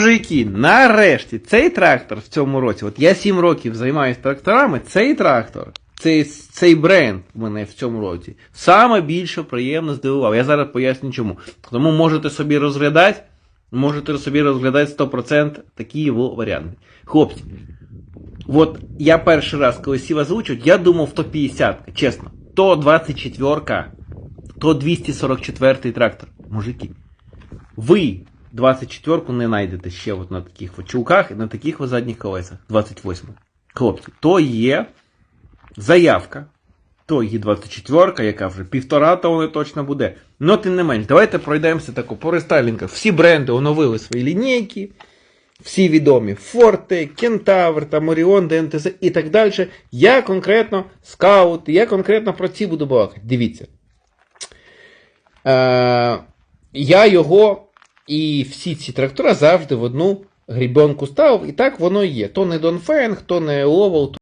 Мужики, нарешті, цей трактор в цьому році, от я 7 років займаюся тракторами, цей трактор, цей, цей бренд мене в цьому році саме більше приємно здивував. Я зараз поясню чому. Тому можете собі розглядати, можете собі розглядати 100% такі його варіанти. Хлопці, от я перший раз, коли сів озвучувати, я думав, то 50, чесно, то 24, то 244 трактор. Мужики, ви 24-ку не знайдете ще от на таких чулках і на таких от задніх колесах. 28. Хлопці, то є заявка. То є 24, яка вже півтора тонни точно буде. Ну, тим не менш, давайте пройдемося тако по рестайлінгах. Всі бренди оновили свої лінійки. Всі відомі Forte, Кентавр, Оріон, ДНТЗ і так далі. Я конкретно скаут, я конкретно про ці буду балакати. Дивіться. Е, я його і всі ці трактора завжди в одну грібенку ставив, і так воно є. То не Донфенг, то не Ловел,